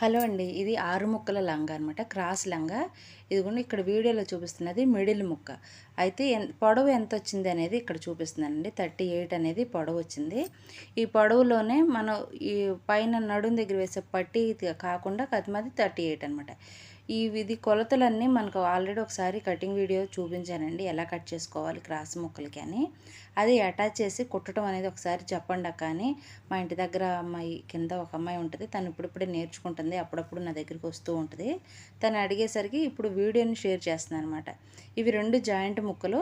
Hello అండి. ఇది ఆరు ముక్కల లంగా అనమాట క్రాస్ లంగా. ఇదిగోండి ఇక్కడ వీడియోలో చూపిస్తున్నది మిడిల్ ముక్క. అయితే ఎన్ పొడవు ఎంత వచ్చింది అనేది ఇక్కడ చూపిస్తుందండి. థర్టీ ఎయిట్ అనేది పొడవు వచ్చింది. ఈ పొడవులోనే మనం ఈ పైన నడుం దగ్గర వేసే పట్టి కాకుండా కతిమది థర్టీ ఎయిట్ అనమాట ఈ ఇది కొలతలన్నీ మనకు ఆల్రెడీ ఒకసారి కటింగ్ వీడియో చూపించానండి. ఎలా కట్ చేసుకోవాలి క్రాస్ ముక్కలకి అని. అది అటాచ్ చేసి కుట్టడం అనేది ఒకసారి చెప్పండి అక్క అని. మా ఇంటి దగ్గర అమ్మాయి కింద ఒక అమ్మాయి ఉంటుంది. తను ఇప్పుడిప్పుడే నేర్చుకుంటుంది. అప్పుడప్పుడు నా దగ్గరికి వస్తూ ఉంటుంది. తను అడిగేసరికి ఇప్పుడు వీడియోని షేర్ చేస్తుంది అనమాట ఇవి రెండు జాయింట్ ముక్కలు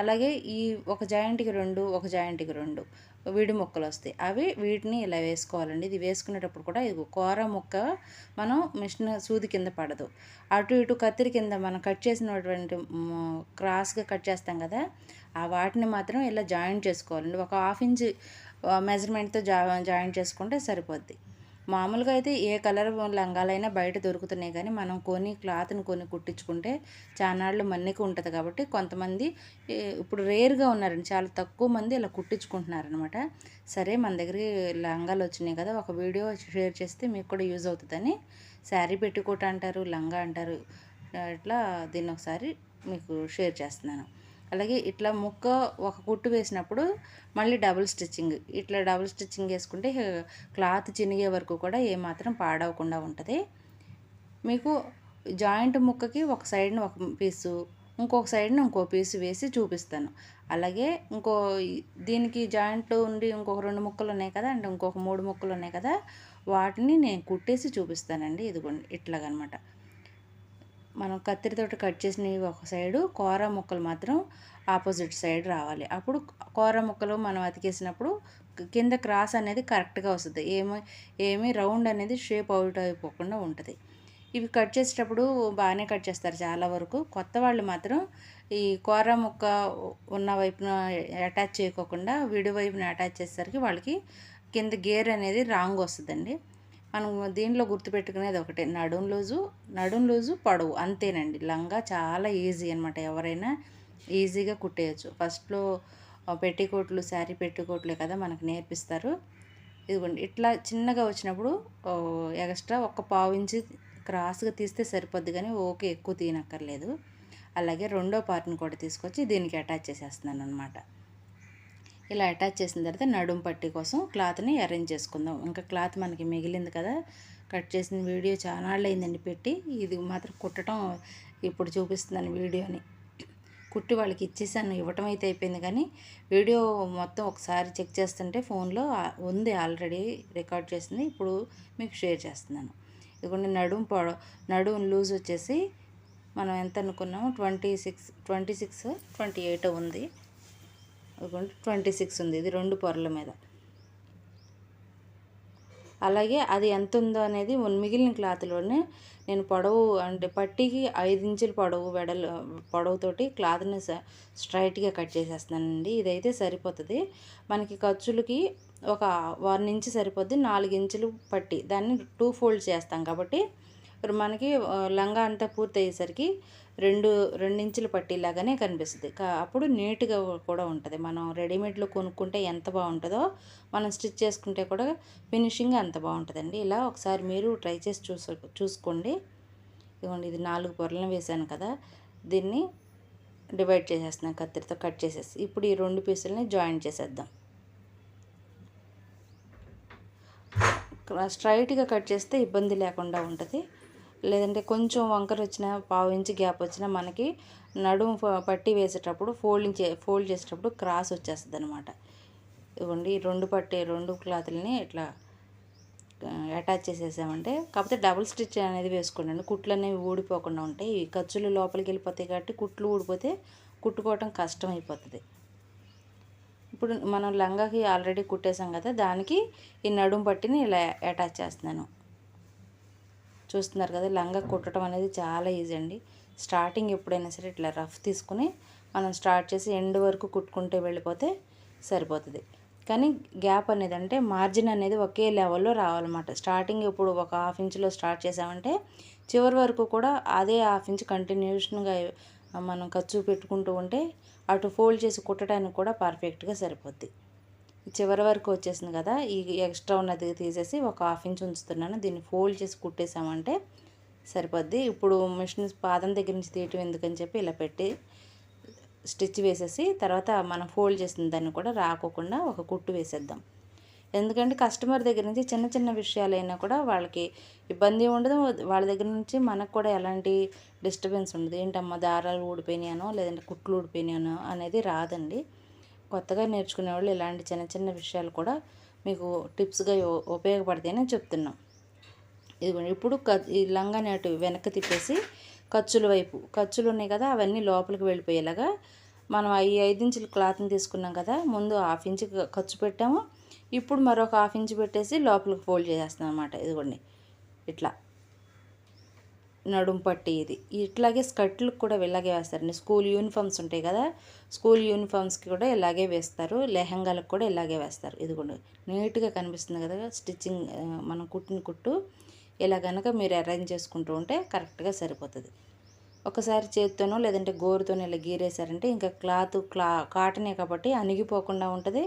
అలాగే ఈ ఒక జాయింట్కి రెండు ఒక జాయింట్కి రెండు విడి ముక్కలు వస్తాయి. అవి వీటిని ఇలా వేసుకోవాలండి. ఇది వేసుకునేటప్పుడు కూడా ఇది కూర ముక్క మనం మిషన్ సూది కింద పడదు. అటు ఇటు కత్తిరి కింద మనం కట్ చేసినటువంటి క్రాస్గా కట్ చేస్తాం కదా ఆ వాటిని మాత్రం ఇలా జాయింట్ చేసుకోవాలండి. ఒక హాఫ్ ఇంచ్ మెజర్మెంట్తో జా జాయింట్ చేసుకుంటే సరిపోద్ది. మామూలుగా అయితే ఏ కలర్ లంగాలైనా బయట దొరుకుతున్నాయి కానీ మనం కొని క్లాత్ని కొని కుట్టించుకుంటే చానాళ్ళు మన్నిక ఉంటుంది కాబట్టి కొంతమంది ఇప్పుడు రేర్గా ఉన్నారండి చాలా తక్కువ మంది ఇలా కుట్టించుకుంటున్నారనమాట సరే మన దగ్గరికి లంగాలు వచ్చినాయి కదా ఒక వీడియో షేర్ చేస్తే మీకు కూడా యూజ్ అవుతుందని శారీ పెట్టుకోట అంటారు లంగా అంటారు ఇట్లా దీన్ని ఒకసారి మీకు షేర్ చేస్తున్నాను. అలాగే ఇట్లా ముక్క ఒక కుట్టు వేసినప్పుడు మళ్ళీ డబుల్ స్టిచ్చింగ్. ఇట్లా డబుల్ స్టిచ్చింగ్ వేసుకుంటే క్లాత్ చినిగే వరకు కూడా ఏమాత్రం పాడవకుండా ఉంటుంది. మీకు జాయింట్ ముక్కకి ఒక సైడ్ని ఒక పీసు ఇంకొక సైడ్ని ఇంకో పీసు వేసి చూపిస్తాను. అలాగే ఇంకో దీనికి జాయింట్లు ఉండి ఇంకొక రెండు ముక్కలు ఉన్నాయి కదా అంటే ఇంకొక మూడు ముక్కలు ఉన్నాయి కదా వాటిని నేను కుట్టేసి చూపిస్తానండి. ఇదిగోండి ఇట్లాగనమాట. మనం కత్తిరితోటి కట్ చేసినవి ఒక సైడు కూర ముక్కలు మాత్రం ఆపోజిట్ సైడ్ రావాలి. అప్పుడు కూర ముక్కలు మనం అతికేసినప్పుడు కింద క్రాస్ అనేది కరెక్ట్గా వస్తుంది. ఏమి ఏమి రౌండ్ అనేది షేప్ అవుట్ అయిపోకుండా ఉంటుంది. ఇవి కట్ చేసేటప్పుడు బాగానే కట్ చేస్తారు చాలా వరకు. కొత్త వాళ్ళు మాత్రం ఈ కూర ముక్క ఉన్న వైపున అటాచ్ చేయకోకుండా విడి వైపున అటాచ్ చేసేసరికి వాళ్ళకి కింద గేర్ అనేది రాంగ్ వస్తుందండి. మనం దీనిలో గుర్తుపెట్టుకునేది ఒకటే. నడుం లూజు నడుం లూజు పొడవు. అంతేనండి. లంగా చాలా ఈజీ అనమాట ఎవరైనా ఈజీగా కుట్టేయచ్చు. ఫస్ట్లో పెట్టికోట్లు శారీ పెట్టికోట్లే కదా మనకు నేర్పిస్తారు. ఇదిగోండి. ఇట్లా చిన్నగా వచ్చినప్పుడు ఎక్స్ట్రా ఒక పావు ఇంచు క్రాస్గా తీస్తే సరిపోద్ది కానీ ఓకే ఎక్కువ తీయనక్కర్లేదు. అలాగే రెండో పార్ట్ని కూడా తీసుకొచ్చి దీనికి అటాచ్ చేసేస్తున్నాను అనమాట ఇలా అటాచ్ చేసిన తర్వాత నడుం పట్టి కోసం క్లాత్ని అరేంజ్ చేసుకుందాం. ఇంకా క్లాత్ మనకి మిగిలింది కదా కట్ చేసిన వీడియో చాలా అయిందండి పెట్టి. ఇది మాత్రం కుట్టడం ఇప్పుడు చూపిస్తున్నాను వీడియోని. కుట్టి వాళ్ళకి ఇచ్చేసాను ఇవ్వటం అయితే అయిపోయింది కానీ వీడియో మొత్తం ఒకసారి చెక్ చేస్తుంటే ఫోన్లో ఉంది ఆల్రెడీ రికార్డ్ చేసింది. ఇప్పుడు మీకు షేర్ చేస్తున్నాను. ఇదిగోండి నడుం పొడ నడుం లూజ్ వచ్చేసి మనం ఎంత అనుకున్నాము? Twenty six twenty six twenty eight ఉంది. ట్వంటీ సిక్స్ ఉంది. ఇది రెండు పొరల మీద. అలాగే అది ఎంత ఉందో అనేది మిగిలిన క్లాత్లోనే నేను పొడవు అంటే పట్టికి ఐదు ఇంచుల పొడవు వెడల్ పొడవుతోటి క్లాత్ని స్ట్రైట్గా కట్ చేసేస్తానండి ఇదైతే సరిపోతుంది. మనకి ఖర్చులకి ఒక వన్ ఇంచు సరిపోద్ది. నాలుగు ఇంచులు పట్టి. దాన్ని టూ ఫోల్డ్ చేస్తాం కాబట్టి మనకి లంగా అంతా పూర్తయ్యేసరికి రెండు రెండించులు పట్టేలాగానే కనిపిస్తుంది. అప్పుడు నీట్గా కూడా ఉంటుంది. మనం రెడీమేడ్లో కొనుక్కుంటే ఎంత బాగుంటుందో మనం స్టిచ్ చేసుకుంటే కూడా ఫినిషింగ్ అంత బాగుంటుందండి. ఇలా ఒకసారి మీరు ట్రై చేసి చూసు చూసుకోండి. ఇదిగోండి ఇది నాలుగు పొరలను వేసాను కదా దీన్ని డివైడ్ చేసేస్తున్నాను కత్తిరితో కట్ చేసేసి. ఇప్పుడు ఈ రెండు పీసులని జాయిన్ చేసేద్దాం. స్ట్రైట్గా కట్ చేస్తే ఇబ్బంది లేకుండా ఉంటుంది. లేదంటే కొంచెం వంకర వచ్చిన పావు ఇంచు గ్యాప్ వచ్చినా మనకి నడుము పట్టి వేసేటప్పుడు ఫోల్డింగ్ చే ఫోల్డ్ చేసేటప్పుడు క్రాస్ వచ్చేస్తుంది అనమాట ఇవ్వండి రెండు పట్టి రెండు క్లాత్లని ఇట్లా అటాచ్ చేసేసామంటే కాకపోతే డబుల్ స్టిచ్ అనేది వేసుకోండి. కుట్లు అనేవి ఊడిపోకుండా ఉంటాయి. ఈ ఖర్చులు లోపలికి వెళ్ళిపోతాయి కాబట్టి కుట్లు ఊడిపోతే కుట్టుకోవటం కష్టం అయిపోతుంది ఇప్పుడు మనం లంగాకి ఆల్రెడీ కుట్టేసాం కదా దానికి ఈ నడుము పట్టిని ఇలా అటాచ్ చేస్తున్నాను. చూస్తున్నారు కదా లంగా కుట్టడం అనేది చాలా ఈజీ అండి. స్టార్టింగ్ ఎప్పుడైనా సరే ఇట్లా రఫ్ తీసుకుని మనం స్టార్ట్ చేసి ఎండ్ వరకు కుట్టుకుంటే వెళ్ళిపోతే సరిపోతుంది. కానీ గ్యాప్ అనేది అంటే మార్జిన్ అనేది ఒకే లెవెల్లో రావాలన్నమాట. స్టార్టింగ్ ఇప్పుడు ఒక హాఫ్ ఇంచ్లో స్టార్ట్ చేసామంటే చివరి వరకు కూడా అదే హాఫ్ ఇంచ్ కంటిన్యూషన్గా మనం ఖర్చు పెట్టుకుంటూ ఉంటే అటు ఫోల్డ్ చేసి కుట్టడానికి కూడా పర్ఫెక్ట్గా సరిపోద్ది. చివరి వరకు వచ్చేసింది కదా ఈ ఎక్స్ట్రా ఉన్నది తీసేసి ఒక హాఫ్ ఇంచ్ ఉంచుతున్నాను. దీన్ని ఫోల్డ్ చేసి కుట్టేసామంటే సరిపోద్ది. ఇప్పుడు మిషన్ పాదం దగ్గర నుంచి తీయటం ఎందుకని చెప్పి ఇలా పెట్టి స్టిచ్ వేసేసి తర్వాత మనం ఫోల్డ్ చేసిన దాన్ని కూడా రాకోకుండా ఒక కుట్టు వేసేద్దాం. ఎందుకంటే కస్టమర్ దగ్గర నుంచి చిన్న చిన్న విషయాలైనా కూడా వాళ్ళకి ఇబ్బంది ఉండదు. వాళ్ళ దగ్గర నుంచి మనకు కూడా ఎలాంటి డిస్టర్బెన్స్ ఉండదు. ఏంటమ్మా దారాలు ఊడిపోయినాయనో లేదంటే కుట్లు ఊడిపోయినాయనో అనేది రాదండి. కొత్తగా నేర్చుకునే వాళ్ళు ఇలాంటి చిన్న చిన్న విషయాలు కూడా మీకు టిప్స్గా ఉపయోగపడతాయని చెప్తున్నాం. ఇదిగోండి ఇప్పుడు క ఈ లంగాని అటు వెనక్కి తిప్పేసి ఖర్చుల వైపు ఖర్చులు ఉన్నాయి కదా అవన్నీ లోపలికి వెళ్ళిపోయేలాగా మనం ఈ ఐదు ఇంచుల క్లాత్ని తీసుకున్నాం కదా ముందు హాఫ్ ఇంచ్ ఖర్చు పెట్టాము. ఇప్పుడు మరొక హాఫ్ ఇంచ్ పెట్టేసి లోపలికి ఫోల్డ్ చేసేస్తాం అనమాట ఇదిగోండి ఇట్లా. నడుం పట్టి ఇది ఇట్లాగే స్కర్ట్లకు కూడా ఇలాగే వేస్తారండి స్కూల్ యూనిఫామ్స్ ఉంటాయి కదా స్కూల్ యూనిఫామ్స్కి కూడా ఇలాగే వేస్తారు. లెహంగాలకు కూడా ఇలాగే వేస్తారు. ఇది కూడా నీట్గా కనిపిస్తుంది కదా స్టిచ్చింగ్ మనం కుట్టిన కుట్టు. ఇలా కనుక మీరు అరేంజ్ చేసుకుంటూ ఉంటే కరెక్ట్గా సరిపోతుంది. ఒకసారి చేత్తోనో లేదంటే గోరుతోనో ఇలా గీరేసారంటే ఇంకా క్లాత్ క్లా కాటనే కాబట్టి అణిగిపోకుండా ఉంటుంది.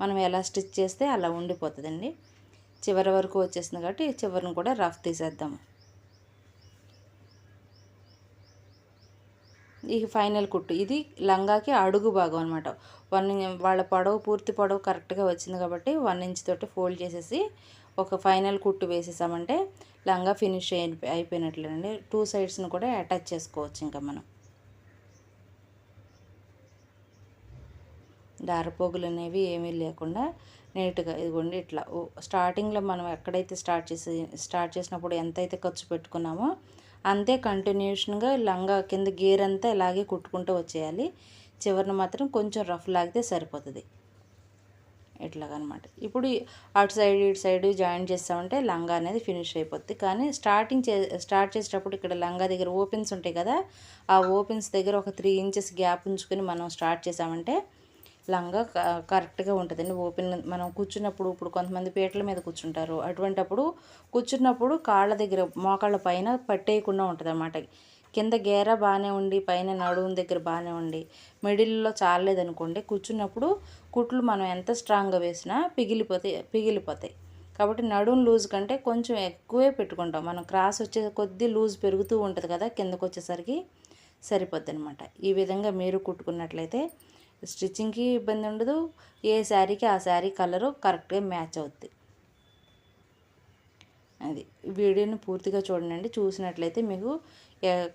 మనం ఎలా స్టిచ్ చేస్తే అలా ఉండిపోతుందండి. చివరి వరకు వచ్చేసింది కాబట్టి చివరిని కూడా రఫ్ తీసేద్దాము. ఈ ఫైనల్ కుట్టు. ఇది లంగాకి అడుగు భాగం అనమాట వన్ వాళ్ళ పొడవు పూర్తి పొడవు కరెక్ట్గా వచ్చింది కాబట్టి వన్ ఇంచ్ తోటి ఫోల్డ్ చేసేసి ఒక ఫైనల్ కుట్టు వేసేసామంటే లంగా ఫినిష్ అయి అయిపోయినట్లేనండి. టూ సైడ్స్ని కూడా అటాచ్ చేసుకోవచ్చు ఇంకా మనం. దారపోగులు అనేవి ఏమీ లేకుండా నీట్గా ఇదిగోండి ఇట్లా. స్టార్టింగ్లో మనం ఎక్కడైతే స్టార్ట్ చేసి స్టార్ట్ చేసినప్పుడు ఎంతైతే ఖర్చు పెట్టుకున్నామో అంతే కంటిన్యూషన్గా లంగా కింద గేర్ అంతా ఇలాగే కుట్టుకుంటూ వచ్చేయాలి. చివరిన మాత్రం కొంచెం రఫ్ లాగితే సరిపోతుంది. ఇట్లాగనమాట. ఇప్పుడు అటు సైడ్ ఇటు సైడ్ జాయిన్ చేస్తామంటే లంగా అనేది ఫినిష్ అయిపోద్ది. కానీ స్టార్టింగ్ చే స్టార్ట్ చేసేటప్పుడు ఇక్కడ లంగా దగ్గర ఓపెన్స్ ఉంటాయి కదా ఆ ఓపెన్స్ దగ్గర ఒక త్రీ ఇంచెస్ గ్యాప్ ఉంచుకొని మనం స్టార్ట్ చేసామంటే లంగా కరెక్ట్గా ఉంటుందండి ఓపెన్ మనం కూర్చున్నప్పుడు ఇప్పుడు కొంతమంది పీటల మీద కూర్చుంటారు. అటువంటప్పుడు కూర్చున్నప్పుడు కాళ్ళ దగ్గర మోకాళ్ళ పైన పట్టేయకుండా ఉంటుంది అన్నమాట కింద గేర బాగానే ఉండి పైన నడుము దగ్గర బాగానే ఉండి మిడిల్లో చాలేదనుకోండి కూర్చున్నప్పుడు కుట్లు మనం ఎంత స్ట్రాంగ్గా వేసినా పిగిలిపోతాయి పిగిలిపోతాయి. కాబట్టి నడుము లూజ్ కంటే కొంచెం ఎక్కువే పెట్టుకుంటాం. మనం క్రాస్ వచ్చే కొద్దీ లూజ్ పెరుగుతూ ఉంటుంది కదా కిందకు వచ్చేసరికి సరిపోద్ది అనమాట ఈ విధంగా మీరు కుట్టుకున్నట్లయితే స్టిచ్చింగ్కి ఇబ్బంది ఉండదు. ఏ శారీకి ఆ శారీ కలరు కరెక్ట్గా మ్యాచ్ అవుద్ది. అది వీడియోని పూర్తిగా చూడండి. చూసినట్లయితే మీకు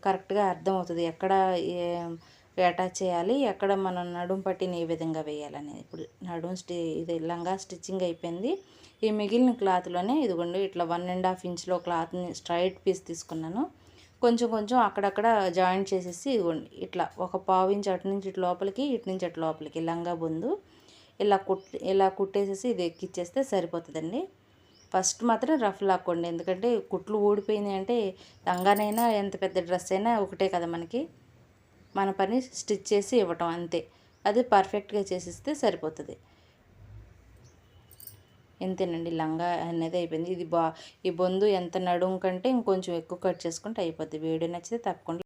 కరెక్ట్గా అర్థమవుతుంది. ఎక్కడ అటాచ్ చేయాలి ఎక్కడ మనం నడుం పట్టిని ఏ విధంగా వేయాలనేది. ఇప్పుడు నడుం స్టి ఇది లంగా స్టిచ్చింగ్ అయిపోయింది. ఈ మిగిలిన క్లాత్లోనే ఇదిగోండి ఇట్లా వన్ అండ్ హాఫ్ ఇంచ్లో క్లాత్ని స్ట్రైట్ పీస్ తీసుకున్నాను. కొంచెం కొంచెం అక్కడక్కడ జాయింట్ చేసేసి ఇవ్వండి ఇట్లా ఒక పావు ఇంచ్ అటు నుంచి ఇటు లోపలికి ఇటు నుంచి అటు లోపలికి లంగా బొందు. ఇలా కుట్ ఇలా కుట్టేసేసి ఇది ఎక్కిచ్చేస్తే సరిపోతుందండి. ఫస్ట్ మాత్రం రఫ్ లాక్కోండి ఎందుకంటే కుట్లు ఊడిపోయింది అంటే లంగానైనా ఎంత పెద్ద డ్రెస్ అయినా ఒకటే కదా మనకి. మన పని స్టిచ్ చేసి ఇవ్వటం అంతే. అది పర్ఫెక్ట్గా చేసిస్తే సరిపోతుంది. ఎంతేనండి లంగా అనేది అయిపోయింది. ఇది బా ఈ బొందు ఎంత నడుము కంటే ఇంకొంచెం ఎక్కువ కట్ చేసుకుంటే అయిపోద్ది. వీడియో నచ్చితే తప్పకుండా